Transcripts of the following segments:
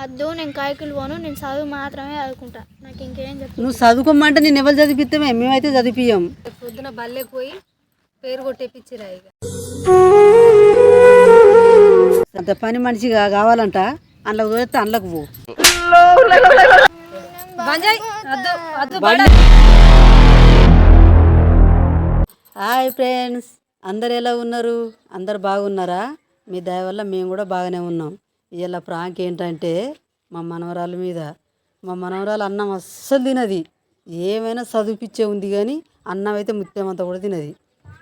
అద్దు నేను కాయకులు పోను నేను చదువు మాత్రమే చదువుకుంటా. నాకు ఇంకేం చెప్పు. నువ్వు చదువుకోమంటే నేను ఎవరు చదివిస్తామే మేమైతే చదివిపియం పొద్దున బల్లెకి పోయి పేరు కొట్టేపిచ్చిరా ఇక. అంత పని మనిషిగా కావాలంట అందులో పోతే అందులోకి పో. బంజాయ్ అద్దు అద్దు హాయ్ ఫ్రెండ్స్ అందరు ఎలా ఉన్నారు? అందరు బాగున్నారా? మీ దయ వల్ల మేము కూడా బాగానే ఉన్నాం. ఇలా ప్రాంక్ ఏంటంటే మా మనవరాల మీద. మా మనవరాలు అన్నం అస్సలు తినది. ఏమైనా చదివిపిచ్చే ఉంది కానీ అన్నం అయితే ముత్యమంతా కూడా తినది.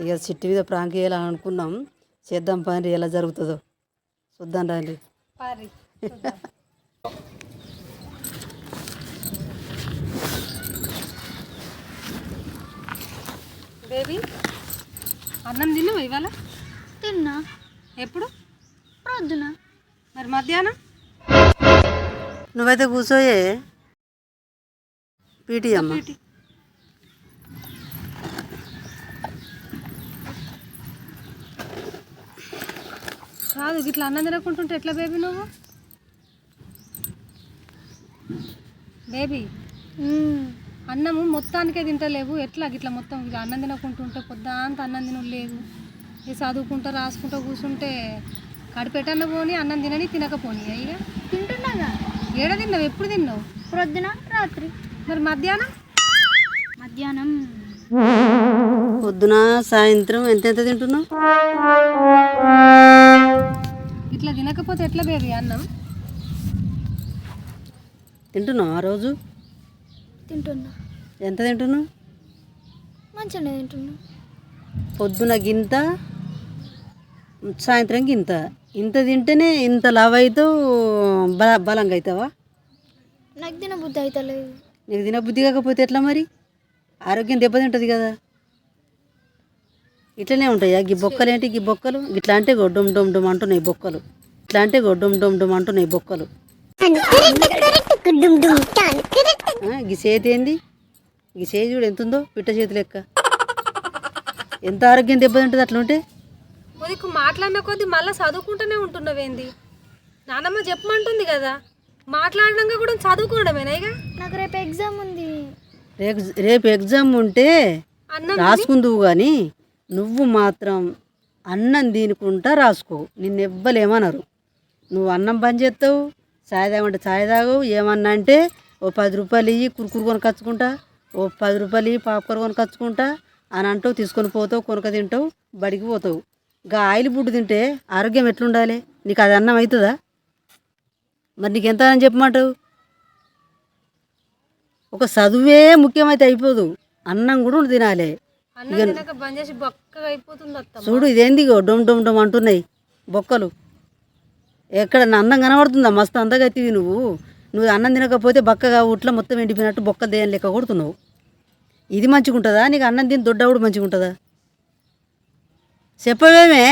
ఇక చిట్టి మీద ప్రాంక్ చేయాలని అనుకున్నాం. చేద్దాం పని ఎలా జరుగుతుందో. చూద్దాం రండి. పారి బేబీ అన్నం తిన్నావు ఇవాళ? తిన్నా. ఎప్పుడు? ప్రొద్దున. మరి మధ్యాహ్నం? నువ్వైతే కూర్చోయే. పీటీ అమ్మ. కాదు ఇట్లా అన్నం తినకుంటుంటే ఎట్లా బేబీ నువ్వు? బేబీ. అన్నము మొత్తానికే తింటలేవు. ఎట్లా ఇట్లా మొత్తం ఇక అన్నం తినకుంటుంటే పొద్దాంత అన్నం తినలేదు ఇక చదువుకుంటా రాసుకుంటా కూర్చుంటే కడిపెట్టన్న పోని అన్నం తినని తినకపోని ఇక తింటున్నాగా? ఏడ తిన్నావు? ఎప్పుడు తిన్నావు? ప్రొద్దున రాత్రి. మరి మధ్యాహ్నం? మధ్యాహ్నం. పొద్దున సాయంత్రం ఎంతెంత తింటున్నావు? ఇట్లా తినకపోతే ఎట్లా బేబీ అన్నం? తింటున్నావు ఆ రోజు? తింటున్నా. ఎంత తింటున్నావు? మంచిగానే తింటున్నా. పొద్దున గింత సాయంత్రం గింత. ఇంత తింటేనే ఇంత లావ్ అవుతావు బల బలంగా అవుతావా నాకు తిన బుద్ధి అవుతలేదు నీకు తిన బుద్ధి కాకపోతే ఎట్లా మరి? ఆరోగ్యం దెబ్బతింటుంది కదా. ఇట్లనే ఉంటాయా? గీ బొక్కలు ఏంటి గీ బొక్కలు? ఇట్లా అంటే డొమ్ డొమ్ డొమ్ అంటున్నాయి బొక్కలు. ఇట్లా అంటే డొమ్ డొమ్ డొమ్ అంటున్నాయి బొక్కలు. గీ చేతి ఏంది? గీ చేతి చూడు ఎంత ఉందో పిట్ట చేతి లెక్క. ఎంత ఆరోగ్యం దెబ్బతింటుంది అట్లా ఉంటే నీకు మాట్లాడిన కొద్దీ మళ్ళీ చదువుకుంటూనే ఉంటున్నావేంది? నానమ్మ చెప్పమంటుంది కదా మాట్లాడినాక కూడా చదువుకోవడమేనా ఇక? నాకు రేపు ఎగ్జామ్ ఉంది. రేపు రేపు ఎగ్జామ్ ఉంటే అన్నం రాసుకుందువు కానీ నువ్వు మాత్రం అన్నం తినుకుంటా రాసుకో నిన్ను ఎవ్వలేమనరు. నువ్వు అన్నం బంద్ చేస్తావు చాయ్ తాగమంటే చాయ్ తాగవు ఏమన్నా అంటే ఓ పది రూపాయలు ఇయ్యి కురుకురు కొనుకొచ్చుకుంటా ఓ పది రూపాయలు ఇయ్యి పాపకూర కొనుకొచ్చుకుంటా అని అంటావు తీసుకొని పోతావు కొనుక తింటావు బడికి పోతావు. ఇంకా ఆయిల్ ఫుడ్ తింటే ఆరోగ్యం ఎట్లుండాలి? నీకు అది అన్నం అవుతుందా మరి నీకు ఎంత అని చెప్పమంటావు? ఒక చదువే ముఖ్యమైతే అయిపోదు. అన్నం కూడా తినాలి. చూడు ఇదేంది డొమ్ డొమ్ డొమ్ అంటున్నాయి బొక్కలు. ఎక్కడ నా అన్నం కనబడుతుందా? మస్తు అందగత్తివి నువ్వు. నువ్వు అన్నం తినకపోతే బక్కగా ఉట్ల మొత్తం ఎండిపోయినట్టు బొక్కలు దేని లెక్క కొడుతున్నావు? ఇది మంచిగా ఉంటుందా నీకు అన్నం తిని దొడ్డవుడు మంచిగా ఉంటుందా చెప్పవేమే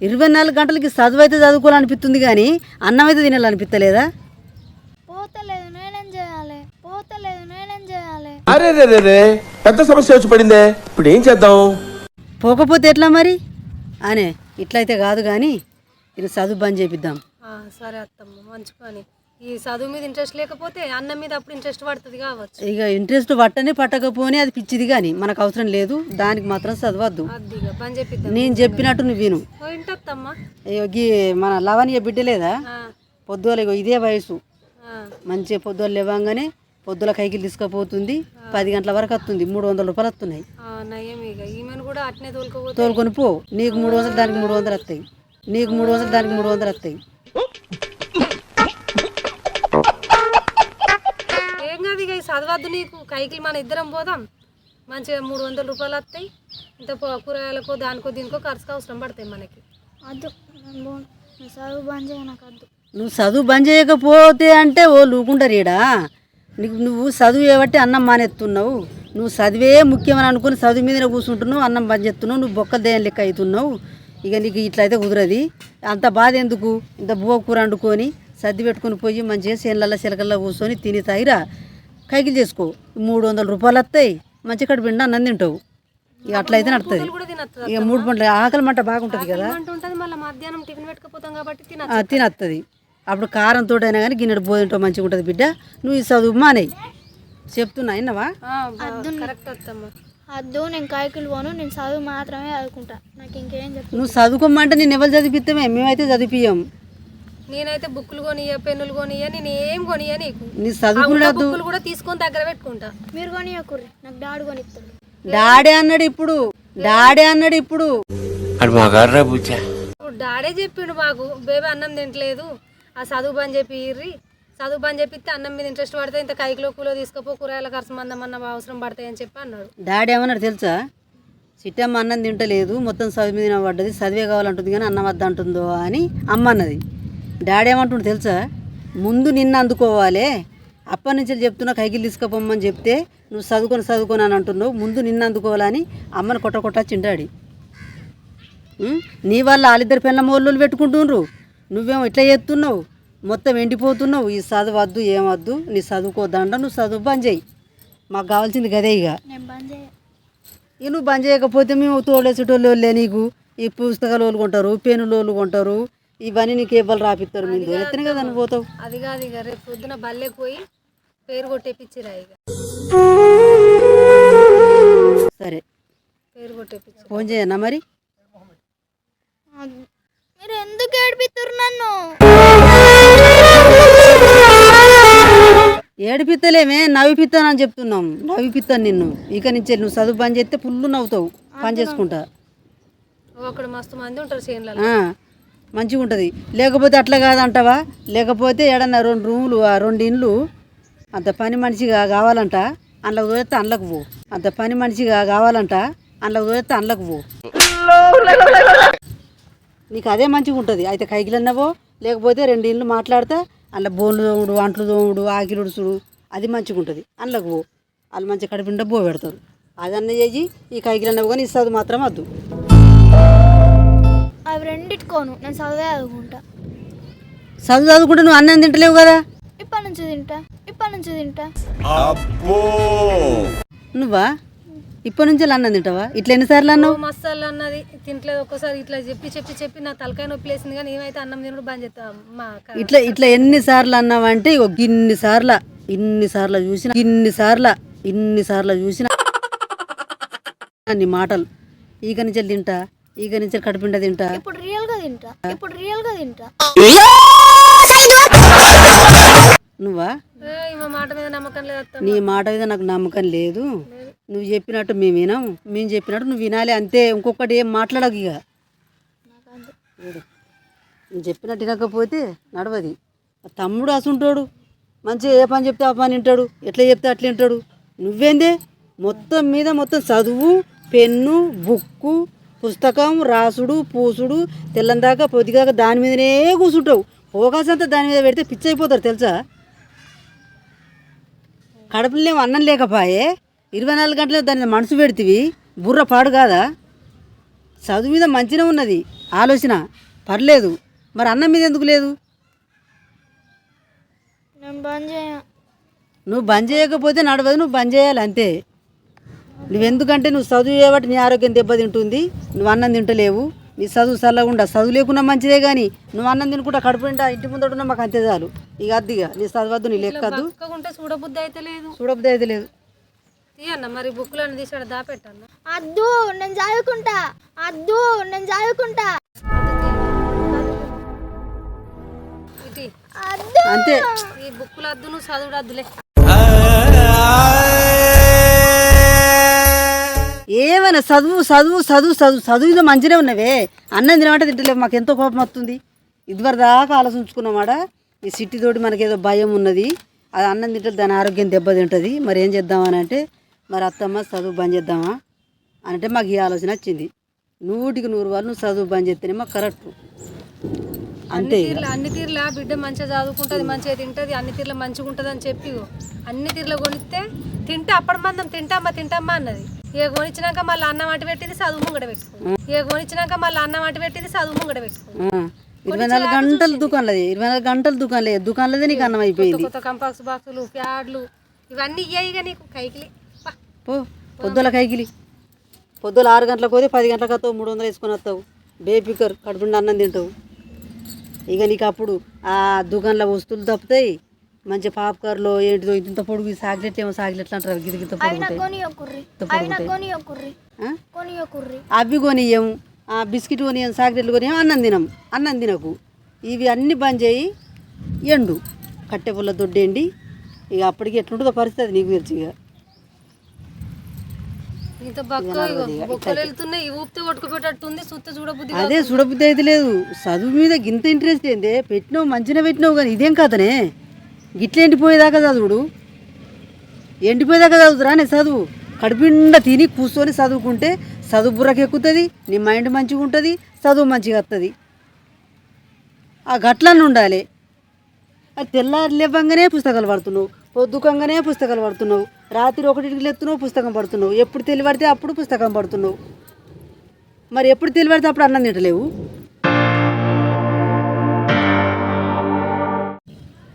ఇరవై నాలుగు గంటలకి చదువు అయితే చదువుకోవాలనిపిస్తుంది కానీ అన్నం అయితే తినాలనిపిస్తలేదా? పోతలేదు నేనేం చేయాలి? పోతలేదు నేనేం చేయాలి? అరే రే రే రే పెద్ద సమస్య వచ్చి పడిందే. ఇప్పుడు ఏం చేద్దాం? పోకపోతే ఎట్లా మరి? అనే ఇట్లయితే కాదు కానీ ఇది చదువు బంద్ చేపిద్దాం. ఆ, సరే అత్తమ్మ మంచి పని. ఈ చదువు మీద ఇంట్రెస్ట్ లేకపోతే అన్నం మీద అప్పుడు ఇంట్రెస్ట్ పడుతుంది కావచ్చు. ఇక ఇంట్రెస్ట్ పట్టని పట్టకపోని అది పిచ్చిది కానీ మనకు అవసరం లేదు దానికి మాత్రం చదవద్దు. నేను చెప్పినట్టు నువ్వు విను. గీ మన లవణ్య బిడ్డ లేదా? పొద్దుల ఇదే వయసు. మంచిగా పొద్దులు లేవంగానే పొద్దుల కైకి తీసుకుపోతుంది పది గంటల వరకు వస్తుంది మూడు వందల రూపాయలు వస్తున్నాయి. తోలుకొని పో. నీకు మూడు వందలు దానికి మూడు వందలు వస్తాయి. నీకు మూడు వందలు దానికి మూడు వందలు వస్తాయి. చదవద్దు నీకు. కైకి మన ఇద్దరం పోదాం. మంచిగా మూడు వందల రూపాయలు వస్తాయి. ఇంత ప- కూరగాయలకో దానికో దీనికో ఖర్చుకు అవసరం పడతాయి మనకి. వద్దు. చదువు బంద్ చేయ నాకు వద్దు. నువ్వు చదువు బంద్ చేయకపోతే అంటే ఓ లూకుంటారు ఈడ. నీకు నువ్వు చదువు చేయబట్టి అన్నం మానేస్తున్నావు నువ్వు చదివే ముఖ్యమని అనుకుని చదువు మీదనే కూర్చుంటున్నావు అన్నం బంద్ చేస్తున్నావు నువ్వు బొక్కలు దేని లెక్క అవుతున్నావు. ఇక నీకు ఇట్లయితే కుదరది. అంత బాధ ఎందుకు? ఇంత బువ్వ కూర వండుకొని సర్ది పెట్టుకొని పోయి మంచిగా చేనులలో చిలకల్లో కూర్చొని తిని తాగిరా కైకిలు చేసుకో. మూడు వందల రూపాయలు వస్తాయి మంచి కడుపు నిండా అన్నం తింటావు. ఇక అట్లయితే నడుతుంది ఇక మూడు పంటలు ఆకలి మంట బాగుంటుంది కదా. తినత్తది. అప్పుడు కారంతో అయినా కానీ గిన్నెడు భోజనంతో మంచిగా ఉంటుంది బిడ్డ. నువ్వు ఈ చదువు మానేయి చెప్తున్నా అయినవా అద్దు నేను కాయకులు పోను నేను చదువు మాత్రమే చదువుకుంటా. నాకు ఇంకేం చెప్పు నువ్వు చదువుకోమంటే నేను ఎవరు చదివిస్తామే? మేమైతే చదివిపియం నేనైతే బుక్కులు కొనియ పెన్నులు కొనియ నేను ఏం కొనియ నీకు? నీ చదువుకునేది బుక్కులు కూడా తీసుకొని దగ్గర పెట్టుకుంటా. మీరు కొనియకుర్రి నాకు డాడీ కొనిస్తాడు. డాడీ అన్నాడు ఇప్పుడు. డాడీ అన్నాడు ఇప్పుడు. అది మా గారు బుచ్చా. ఇప్పుడు డాడే చెప్పిండు మాకు బేబీ అన్నం తింటలేదు. ఆ చదువు పని చెప్పి ఇర్రి చదువు పని చెప్పిస్తే అన్నం మీద ఇంట్రెస్ట్ పడితే ఇంత కైకిలో కూలో తీసుకపో కూరగాయల ఖర్చు మందం అన్న అవసరం పడతాయి అని చెప్పి అన్నాడు. డాడీ ఏమన్నాడు తెలుసా? సిట్టమ్మ అన్నం తింటలేదు. మొత్తం చదువు మీద పడ్డది. చదివే కావాలంటుంది కానీ అన్నం వద్ద అంటుందో అని అమ్మ అన్నది. డాడీ ఏమంటుండు తెలుసా? ముందు నిన్ను అందుకోవాలి. అప్పటి నుంచి చెప్తున్నా కైకిలు తీసుకుపోమ్మని చెప్తే నువ్వు చదువుకొని చదువుకొని అని అంటున్నావు. ముందు నిన్ను అందుకోవాలని అమ్మని కొట్ట కొట్ట చింటాడి ఉం? నీ వల్ల వాళ్ళిద్దరు పిల్ల మోళ్ళు పెట్టుకుంటుండ్రు. నువ్వేమో ఇట్లా చేస్తున్నావు. మొత్తం ఎండిపోతున్నావు. ఈ చదువు వద్దు ఏమొద్దు. నీ చదువుకోదండ నువ్వు చదువు బంద్ చేయి. మాకు కావాల్సింది గదే ఇక. ఇక నువ్వు బంద్ చేయకపోతే మేము తోడేసేటోళ్ళు వాళ్ళే నీకు. ఈ పుస్తకాలు వాళ్ళు కొంటారు పెన్నులు వాళ్ళు కొంటారు. ఇవన్నీ నీకు ఇవ్వాలి రాపిస్తారు మీరు ఎత్తనే కదా నువ్వు పోతావు? అది కాదు ఇక. రేపు పొద్దున బల్లెకి పోయి పేరు కొట్టేపిచ్చిరా ఇక. సరే. పేరు కొట్టేపిచ్చి ఫోన్ చేయన్నా మరి. మీరు ఎందుకు ఏడిపిస్తారు నన్ను? ఏడిపిత్తలేమే నవ్విపిస్తానని చెప్తున్నాం. నవ్విపిస్తాను నిన్ను. ఇక నుంచి నువ్వు చదువు బంద్ చేస్తే ఫుల్ నవ్వుతావు. పని చేసుకుంటా. అక్కడ మస్తు మంది ఉంటారు చేనులలో. మంచిగా ఉంటుంది. లేకపోతే అట్లా కాదంటావా? లేకపోతే ఏడన్నా రెండు రూములు ఆ రెండు ఇండ్లు అంత పని మనిషిగా కావాలంట అందులోకి పోతే అందులోకి పో. అంత పని మనిషిగా కావాలంట అందులోకి పోతే అందులోకి పో. నీకు అదే మంచిగా ఉంటుంది. అయితే కైకిలన్నవో లేకపోతే రెండు ఇండ్లు మాట్లాడితే అందులో బోన్లు తోముడు అంట్లు తోముడు ఆకిలు అది మంచిగా ఉంటుంది. అందులోకి పో. వాళ్ళు మంచిగా కడుపుండా బో పెడతారు. అదన్న చేసి ఈ కైకిలన్నవు కానీ ఇస్తుంది మాత్రం వద్దు. అవి రెండిట్టుకోను నేను చదివే చదువుకుంటా. చదువు చదువుకుంటే నువ్వు అన్నం తింటలేవు కదా? ఇప్పటి నుంచి తింటా. ఇప్పటి నుంచి తింటా. నువ్వా? ఇప్పటి నుంచి అన్నం తింటావా? ఇట్లా ఎన్నిసార్లు అన్నావు? మసాలా అన్నది. తింటలేదు ఒక్కసారి. ఇట్లా చెప్పి చెప్పి చెప్పి నా తలకాయ నొప్పి లేసింది కానీ ఏమైతే అన్నం తినడు బంద్ చేస్తా. ఇట్లా ఇట్లా ఎన్నిసార్లు అన్నావంటే ఇగో గిన్ని సార్ల ఇన్ని సార్లు చూసిన ఇన్ని సార్ల ఇన్ని సార్లు చూసిన నీ మాటలు. ఈగ నుంచి తింటా. ఈగ నుంచి కడుపుండ తింటా. ఇప్పుడు రియల్గా తింటా. ఇప్పుడు రియల్గా తింటా. నువ్వా? ఏ, ఈమె మాట మీద నమ్మకం లేదు అత్త నీ మాట మీద నాకు నమ్మకం లేదు. నువ్వు చెప్పినట్టు మేము వినాం. మేము చెప్పినట్టు నువ్వు వినాలి అంతే. ఇంకొకటి ఏం మాట్లాడకు ఇక. నువ్వు చెప్పినట్టు వినకపోతే నడవది. తమ్ముడు అసుంటాడు. మంచిగా ఏ పని చెప్తే ఆ పని వింటాడు. ఎట్లా చెప్తే అట్లా వింటాడు. నువ్వేందే? మొత్తం మీద మొత్తం చదువు పెన్ను బుక్కు పుస్తకం రాసుడు పూసుడు తెల్లందాకా పొద్దుగాక దాని మీదనే కూర్చుంటావు ఫోకస్ అంతా దాని మీద పెడితే పిచ్చి అయిపోతారు తెలుసా? కడుపులో అన్నం లేకపాయే ఇరవై నాలుగు గంటలు దాని మీద మనసు పెడితివి బుర్ర పాడు కాదా? చదువు మీద మంచిగా ఉన్నది ఆలోచన పర్లేదు. మరి అన్నం మీద ఎందుకు లేదు? నువ్వు బంద్ చేయకపోతే నడవదు నువ్వు బంద్ చేయాలి అంతే. నువ్వెందుకంటే నువ్వు చదువు చేయబట్టి నీ ఆరోగ్యం దెబ్బతింటుంది. నువ్వు అన్నం తింటలేవు. నీ చదువు చల్లకుండా చదువు లేకున్నా మంచిదే కానీ నువ్వు అన్నం తినకుండా కడుపు నిండా ఇంటి ముందట ఉన్నా మాకు అంతే చాలు. ఇక అద్దిగా నీ చదవద్దు నీ లెక్కద్దు ఉంటే చూడబుద్ధి అయితే లేదు. చూడబుద్ధి అయితే లేదు. తీయన్న మరి బుక్కులను తీసాడు దాపెట్టన్న? అద్దు నేను చదువుకుంటా. అద్దు నేను చదువుకుంటా. అంతే. ఈ బుక్కులు అద్దు నువ్వు చదువుడు అద్దులే ఏమైనా చదువు చదువు చదువు చదువు చదువు మంచిగా ఉన్నవే. అన్నం తినమంటే తింటలేవు. మాకు ఎంతో కోపం వస్తుంది. ఇదివరకు దాకా ఆలోచించుకున్నామాట ఈ సిట్టి తోటి మనకేదో భయం ఉన్నది. అది అన్నం తింటే దాని ఆరోగ్యం దెబ్బతింటుంది. మరి ఏం చేద్దామని అంటే మరి అత్తమ్మ చదువు బంద్ చేద్దామా? అంటే మాకు ఈ ఆలోచన వచ్చింది. నూటికి నూరు వాళ్ళు నువ్వు చదువు బంద్ చేస్తేనే మాకు కరెక్ట్. అంతే అన్ని తీర్ల బిడ్డ మంచిగా చదువుకుంటుంది మంచిగా తింటుంది అన్ని తీర్ల మంచిగా ఉంటుంది అని చెప్పి అన్ని తీర్ల కొనిస్తే తింటే అప్పటి మందం తింటామా తింటామా అన్నది. ఏ కొనిచ్చినాక మళ్ళీ అన్నం అటు పెట్టింది చదువు ముంగడ పెట్టుకుంది ఏ కొనిచ్చినాక మళ్ళీ అన్నం అటు పెట్టింది చదువు ముంగడ పెట్టుకుంది ఇరవై నాలుగు గంటలు దుకాణలది ఇరవై నాలుగు గంటలు దుకాణలే దుకాణలదే నీకు అన్నం అయిపోయింది. కొత్త కంపాక్స్ బాక్సులు ప్యాడ్లు ఇవన్నీ ఇయ్యాయిగా నీకు కైకిలి. పా. పో. పొద్దుల కైకిలి. పొద్దుల ఆరు గంటలకు పోతే పది గంటలకు వస్తావు మూడు వందలు వేసుకొని వస్తావు. బేపికర్ కడుపుండి అన్నం తింటావు. ఇక నీకు అప్పుడు ఆ దుకాణంలో వస్తువులు తప్పుతాయి. మంచి పాప్కార్లో ఏంటిదో ఇంత పొడుగు సాగిలెట్లు ఏమో సాగిలెట్లు అంటారు గిత గిత పొడుగు ఉంటాయి. కొని ఒక్కుర్రి అవి కొనియం బిస్కెట్ కొనియం చాక్లెట్లు కొనియం అన్నం తినం. అన్నం తినకు. ఇవి అన్నీ బంద్ చేయి ఎండు. కట్టె పుల్ల దొడ్డేండి ఇక అప్పటికి ఎట్లుంటుందో పరిస్థితి నీకు తెలుసు ఇక. ఇంత బక్క బొక్కలు వెళ్తున్నాయి ఈ ఊపితే కొట్టుకుపోయేటట్టుంది సుత్త చూడబుద్ధి అదే చూడబుద్ధి అయితే లేదు. చదువు మీద గింత ఇంట్రెస్ట్ ఏందే? పెట్టినావు మంచిగా పెట్టినావు కానీ ఇదేం కథనే? గిట్ల ఎండిపోయేదాకా చదువుడు. ఎండిపోయేదాకా చదువుతురా నేను చదువు? కడుపుండా తిని కూర్చొని చదువుకుంటే చదువు బుర్రకు ఎక్కుతుంది నీ మైండ్ మంచిగా ఉంటుంది చదువు మంచిగా వస్తుంది ఆ గట్లన్నీ ఉండాలి. అది తెల్లారి లేవంగానే పుస్తకాలు పడుతున్నావు పొద్దుకంగానే పుస్తకాలు పడుతున్నావు రాత్రి ఒకటికి లేతున్నావు పుస్తకం పడుతున్నావు. ఎప్పుడు తెలివడితే అప్పుడు పుస్తకం పడుతున్నావు. మరి ఎప్పుడు తెలివడితే అప్పుడు అన్నం తింటలేవు?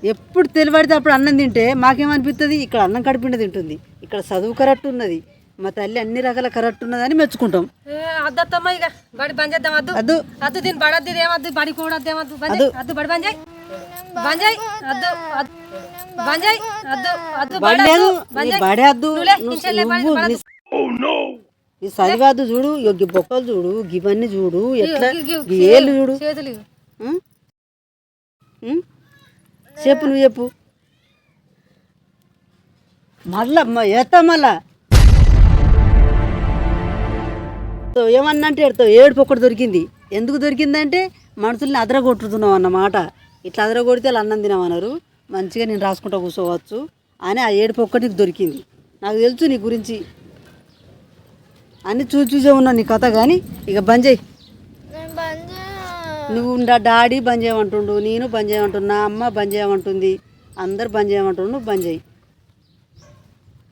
ఎప్పుడు తెలివడితే అప్పుడు అన్నం తింటే మాకేమనిపిస్తుంది ఇక్కడ అన్నం కడిపిండి తింటుంది. ఇక్కడ చదువు కరెక్ట్ ఉన్నది. మా తల్లి అన్ని రకాల కరెక్ట్ ఉన్నదని మెచ్చుకుంటాం. అద్దత్తమ్మ ఇక బడి బంద్ చేద్దాం అద్దు. అద్దు. అద్దు దీని బడద్దు ఏమద్దు బడి కూడా వద్దు ఏమద్దు బంద్ చేయి. అద్దు బడి బంద్ చేయి. బంద్ చేయి అద్దు అద్దు. బంద్ చేయి అద్దు అద్దు బడి బడలేదు అద్దు. బంద్ నీ చేయి. బడేద్దు నువ్వులే, నువ్వు ఇంచెల్లే బడి- నువ్వు బడద్దు. నీ- ఈ చదివాదు చూడు ఈ బొక్కలు చూడు గివన్నీ చూడు ఎట్లా ఏళ్ళు చూడు. చేతులు? చెప్పు నువ్వు చెప్పు. మళ్ళా ఎత్తా మళ్ళా. తో ఏమన్నా అంటే ఎడతావు ఏడుపు ఒకటి దొరికింది. ఎందుకు దొరికిందంటే మనుషుల్ని అదరగొట్టుతున్నావు అన్నమాట. ఇట్లా అదరగొడితే వాళ్ళు అన్నం తినమన్నారు. మంచిగా నేను రాసుకుంటా కూర్చోవచ్చు అని ఆ ఏడుపు ఒక్కటి నీకు దొరికింది. నాకు తెలుసు నీ గురించి. అన్ని చూసి చూసే ఉన్నా నీ కథ కానీ ఇక బంద్ చేయి. నువ్వు నా డాడీ బంద్ చేయమంటుండు నేను బంద్ చేయమంటున్నా అమ్మ బంద్ చేయమంటుంది అందరు బంద్ చేయమంటుండు నువ్వు బంద్ చేయి.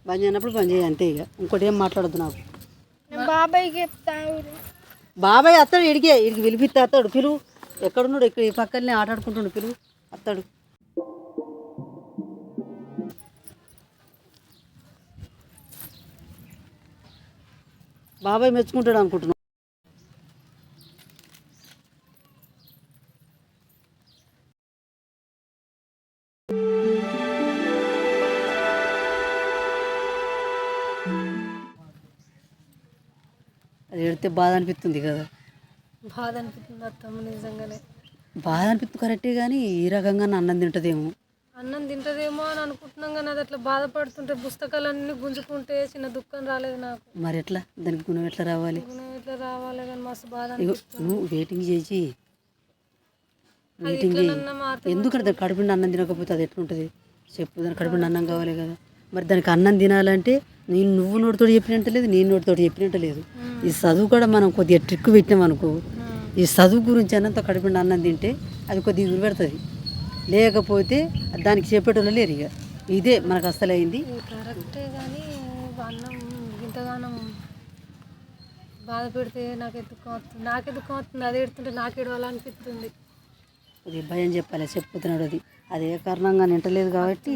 బంద్ చేయనప్పుడు బంద్ చేయి అంతే ఇక. ఇంకోటి ఏం మాట్లాడద్దు నాకు. బాబాయ్కి బాబాయ్ అత్తాడు ఇడికే ఇడికి పిలిపిస్తే అత్తాడు పిలువు ఎక్కడున్నాడు? ఇక్కడ ఈ పక్కనే ఆట ఆడుకుంటుండు పిలువు అత్తాడు. బాబాయ్ మెచ్చుకుంటాడు అనుకుంటున్నావు? ఎడితే బాధ అనిపిస్తుంది కదా. బాధ అనిపిస్తుంది అత్తమ్మ నిజంగానే. బాధ అనిపిస్తుంది కరెక్టే కానీ ఈ రకంగా అన్నం తింటదేమో. అన్నం తింటదేమో అని అనుకుంటున్నాం కానీ అది అట్లా బాధపడుతుంటే పుస్తకాలన్నీ గుంజుకుంటే చిన్న దుఃఖం రాలేదు నాకు. మరి ఎట్లా? దానికి గుణం ఎట్లా రావాలి? నేను ఇట్లా రావాలి కానీ మస్తు బాధ నువ్వు వెయిటింగ్ చేసి వెయిటింగ్ ఎందుకంటే దాని కడుపుండి అన్నం తినకపోతే అది ఎట్లుంటుంది? చెప్పు దాని కడుపుండి అన్నం కావాలి కదా. మరి దానికి అన్నం తినాలంటే నేను నువ్వు నోటితో చెప్పినట్టు లేదు నేను నోటితో చెప్పినట్టు లేదు. ఈ చదువు కూడా మనం కొద్దిగా ట్రిక్ పెట్టినాం అనుకో ఈ చదువు గురించి అన్నంత కడుపుండి అన్నం తింటే అది కొద్దిగా పెడుతుంది లేకపోతే దానికి చెప్పేటోళ్ళు లేరు ఇక. ఇదే మనకు అసలైంది. ఇది కరెక్టే కానీ అన్నం ఇంతగానం బాధ పెడితే నాకే దుఃఖం వస్తుంది నాకే దుఃఖం వస్తుంది అది ఎడుతుంటే నాకు ఎడవాలనిపిస్తుంది అది భయం చెప్పాలి చెప్పుతున్నాడు అది. అదే కారణంగా నింటలేదు కాబట్టి